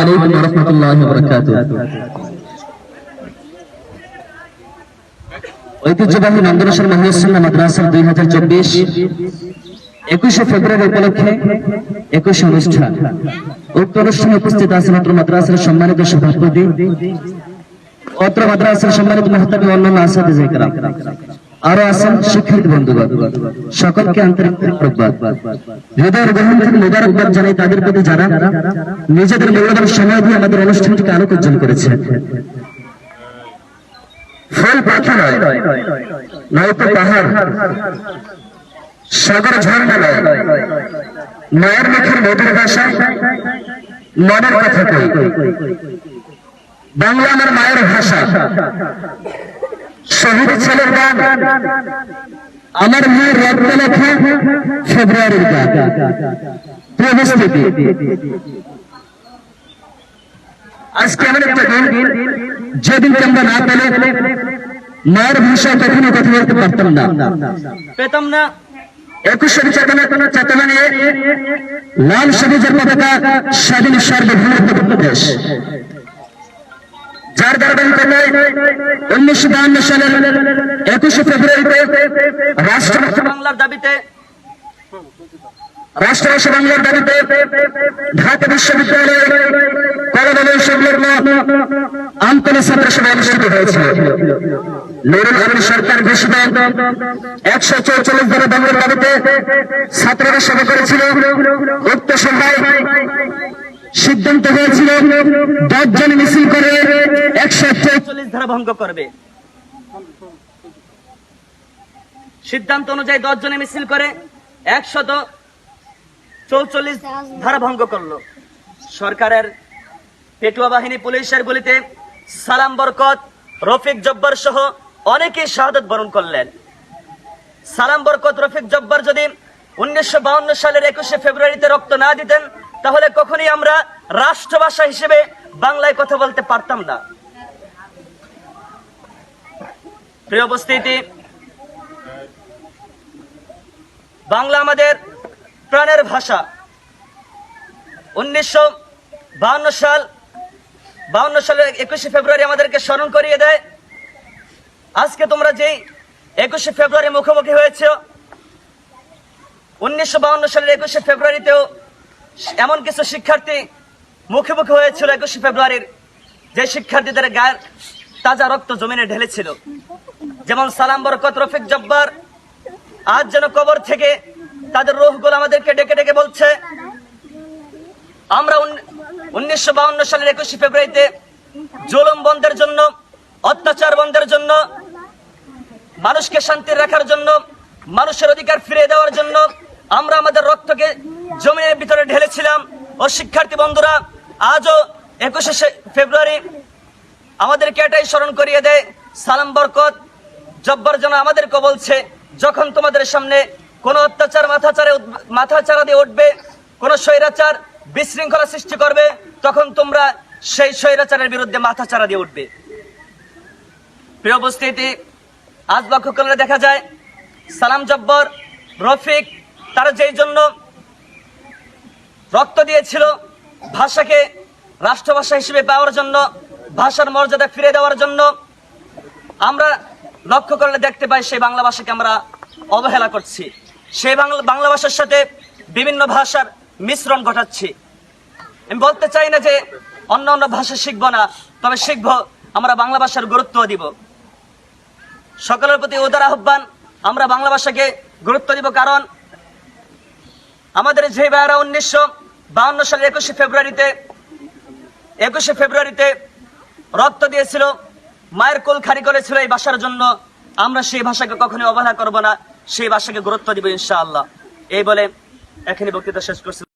আলাইকুম ওয়া রাহমাতুল্লাহি ওয়া বারাকাতুহু। ঐতিহ্যবাহী নন্দনেশ্বর মহিউসুল্লাহ মাদ্রাসার দুই হাজার চব্বিশ একুশে ফেব্রুয়ারি উপলক্ষে একুশে অনুষ্ঠান। উক্ত অনুষ্ঠানে উপস্থিত আছেন অত্র মাদ্রাসার সম্মানিত সভাপতি, অত্র মাদ্রাসার সম্মানিত অন্যান্য আসাদ আরও আছেন শিক্ষিত বন্ধুগণ। সকলকে আন্তরিক মোবারকবাদ হৃদয়ের গ্রহণ থেকে মোবারকবাদ জানাই তাদের প্রতি যারা নিজেদের মূল্যবান সময় দিয়ে আমাদের অনুষ্ঠানটিকে আলোক উজ্জ্বল করেছে। ফল পাখি নয় নয়তো পাহাড়, সাগর ঝর্ণা নয়, মায়ের মুখের মধুর ভাষা, মনের কথা কই। বাংলা আমার মায়ের ভাষা। শহীদ ছেলের গান। আমার মেয়ের রক্ত লেখা ফেব্রুয়ারির গান। আজকে এমন একটা দিন যেদিনকে আমরা না পেলে মায়ের ভাষায় কখনো কথা বলতে পারতাম না। পেতাম না। একুশের চেতনা কোন চেতনা নিয়ে লাল সবুজের পতাকা স্বাধীন সার্বভৌমত্বপূর্ণ দেশ। যার ধারাবাহিকতায় উনিশশো বাহান্ন সালের একুশে ফেব্রুয়ারিতে রাষ্ট্র বাংলার দাবিতে রাষ্ট্রভাষা বাংলার দাবিতে ঢাকা বিশ্ববিদ্যালয়ে করোনা সংলগ্ন আন্তর্জাতিক ছাত্র সভা অনুষ্ঠিত হয়েছিল। নুরুল আমিন সরকার ঘোষিত একশো চৌচল্লিশ ধারা বাংলার দাবিতে ছাত্ররা সভা করেছিল। উক্ত সভায় সিদ্ধান্ত হয়েছিল, দশজন মিছিল করে একশো চল্লিশ ধারা ভঙ্গ করবে। সিদ্ধান্ত অনুযায়ী দশ জনে মিছিল করে একশত চৌচল্লিশ ধারা ভঙ্গ করল। সরকারের পেটুয়া বাহিনী পুলিশের গুলিতে সালাম বরকত, রফিক জব্বার সহ অনেকে শাহাদত বরণ করলেন। সালাম বরকত, রফিক জব্বার যদি উনিশশো সালের একুশে ফেব্রুয়ারিতে রক্ত না দিতেন তাহলে কখনই আমরা রাষ্ট্রভাষা হিসেবে বাংলায় কথা বলতে পারতাম না। প্রিয় উপস্থিতি, বাংলা আমাদের প্রাণের ভাষা। উনিশশো বাউন্ন সাল বাউন্ন সালের একুশে ফেব্রুয়ারি আমাদেরকে স্মরণ করিয়ে দেয়। আজকে তোমরা যেই একুশে ফেব্রুয়ারি মুখোমুখি হয়েছে, উনিশশো সালের একুশে ফেব্রুয়ারিতেও এমন কিছু শিক্ষার্থী মুখোমুখি হয়েছিল একুশে ফেব্রুয়ারির, যে শিক্ষার্থীদের গায়ের তাজা রক্ত জমিনে ঢেলেছিল। যেমন সালাম বরকত, রফিক জব্বার। আজ যেন কবর থেকে তাদের রোহগুলো আমাদেরকে ডেকে ডেকে বলছে, আমরা উনিশশো বাউন্ন সালের একুশে ফেব্রুয়ারিতে জুলুম বন্ধের জন্য, অত্যাচার বন্ধের জন্য, মানুষকে শান্তি রাখার জন্য, মানুষের অধিকার ফিরিয়ে দেওয়ার জন্য আমরা আমাদের রক্তকে জমিনের ভিতরে ঢেলেছিলাম। ও শিক্ষার্থী বন্ধুরা, আজও একুশে ফেব্রুয়ারি আমাদেরকে এটাই স্মরণ করিয়ে দেয়, সালাম বরকত। জব্বার যেন আমাদেরকে বলছে, যখন তোমাদের সামনে কোন অত্যাচার, মাথাচারে মাথাচাড়া দিয়ে উঠবে, কোন স্বৈরাচার বিশৃঙ্খলা সৃষ্টি করবে, তখন তোমরা সেই স্বৈরাচারের বিরুদ্ধে মাথাচাড়া দিয়ে উঠবে। প্রিয় উপস্থিতি, আজ লক্ষ্য করলে দেখা যায়, সালাম জব্বর, রফিক, তারা যেই জন্য রক্ত দিয়েছিল ভাষাকে রাষ্ট্রভাষা হিসেবে পাওয়ার জন্য, ভাষার মর্যাদা ফিরে দেওয়ার জন্য। আমরা লক্ষ্য করলে দেখতে পাই সেই বাংলা ভাষাকে আমরা অবহেলা করছি। সেই বাংলা বাংলা ভাষার সাথে বিভিন্ন ভাষার মিশ্রণ ঘটাচ্ছি। আমি বলতে চাই না যে অন্য অন্য ভাষা শিখব না, তবে শিখব, আমরা বাংলা ভাষার গুরুত্ব দিব। সকলের প্রতি উদার আহ্বান, আমরা বাংলা ভাষাকে গুরুত্ব দিব, কারণ আমাদের যে ভাইয়ারা উনিশশো বাউন্ন সালের একুশে ফেব্রুয়ারিতে একুশে ফেব্রুয়ারিতে রক্ত দিয়েছিল, মায়ের কোল খারি করেছিল এই ভাষার জন্য। আমরা সেই ভাষাকে কখনোই অবহেলা করব না, সেই ভাষাকে গুরুত্ব দিব ইনশাআল্লাহ। এই বলে এখানে বক্তৃতা শেষ করছি।